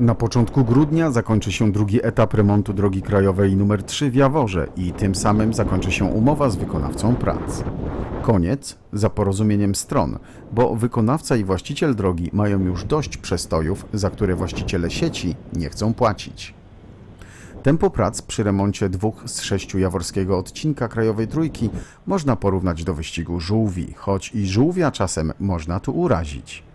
Na początku grudnia zakończy się drugi etap remontu drogi krajowej nr 3 w Jaworze i tym samym zakończy się umowa z wykonawcą prac. Koniec za porozumieniem stron, bo wykonawca i właściciel drogi mają już dość przestojów, za które właściciele sieci nie chcą płacić. Tempo prac przy remoncie dwóch z sześciu jaworskiego odcinka Krajowej Trójki można porównać do wyścigu żółwi, choć i żółwia czasem można tu urazić.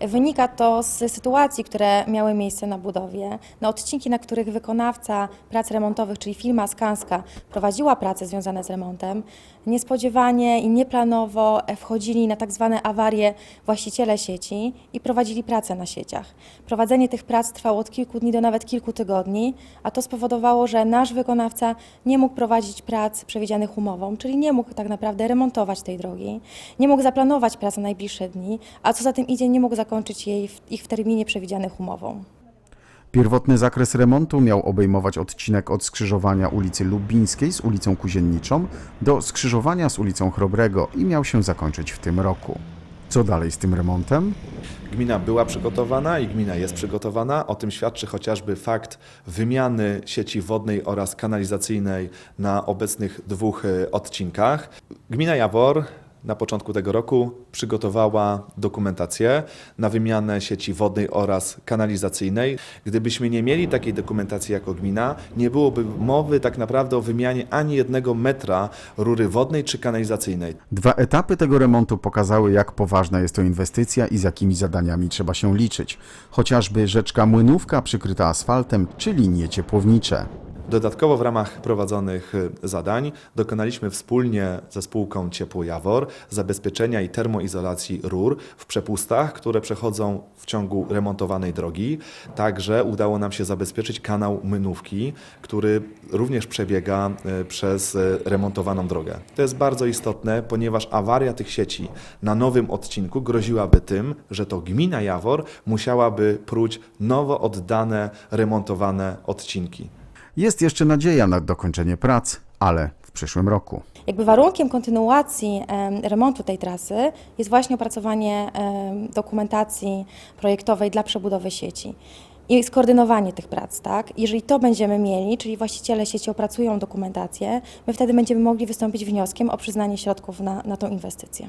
Wynika to z sytuacji, które miały miejsce na budowie. Na odcinki, na których wykonawca prac remontowych, czyli firma Skanska, prowadziła prace związane z remontem, niespodziewanie i nieplanowo wchodzili na tak zwane awarie właściciele sieci i prowadzili pracę na sieciach. Prowadzenie tych prac trwało od kilku dni do nawet kilku tygodni, a to spowodowało, że nasz wykonawca nie mógł prowadzić prac przewidzianych umową, czyli nie mógł tak naprawdę remontować tej drogi, nie mógł zaplanować prac na najbliższe dni, a co za tym idzie, nie mógł zakończyć jej w, ich w terminie przewidzianych umową. Pierwotny zakres remontu miał obejmować odcinek od skrzyżowania ulicy Lubińskiej z ulicą Kuzienniczą do skrzyżowania z ulicą Chrobrego i miał się zakończyć w tym roku. Co dalej z tym remontem? Gmina była przygotowana i gmina jest przygotowana. O tym świadczy chociażby fakt wymiany sieci wodnej oraz kanalizacyjnej na obecnych dwóch e, odcinkach. Gmina Jawor na początku tego roku przygotowała dokumentację na wymianę sieci wodnej oraz kanalizacyjnej. Gdybyśmy nie mieli takiej dokumentacji jako gmina, nie byłoby mowy tak naprawdę o wymianie ani jednego metra rury wodnej czy kanalizacyjnej. Dwa etapy tego remontu pokazały, jak poważna jest to inwestycja i z jakimi zadaniami trzeba się liczyć. Chociażby rzeczka Młynówka przykryta asfaltem czy linie ciepłownicze. Dodatkowo w ramach prowadzonych y, zadań dokonaliśmy wspólnie ze spółką Ciepło Jawor zabezpieczenia i termoizolacji rur w przepustach, które przechodzą w ciągu remontowanej drogi. Także udało nam się zabezpieczyć kanał Mynówki, który również przebiega y, przez y, remontowaną drogę. To jest bardzo istotne, ponieważ awaria tych sieci na nowym odcinku groziłaby tym, że to gmina Jawor musiałaby próć nowo oddane, remontowane odcinki. Jest jeszcze nadzieja na dokończenie prac, ale w przyszłym roku. Jakby warunkiem kontynuacji em, remontu tej trasy jest właśnie opracowanie dokumentacji projektowej dla przebudowy sieci. I skoordynowanie tych prac, tak? Jeżeli to będziemy mieli, czyli właściciele sieci opracują dokumentację, my wtedy będziemy mogli wystąpić wnioskiem o przyznanie środków na, na tą inwestycję.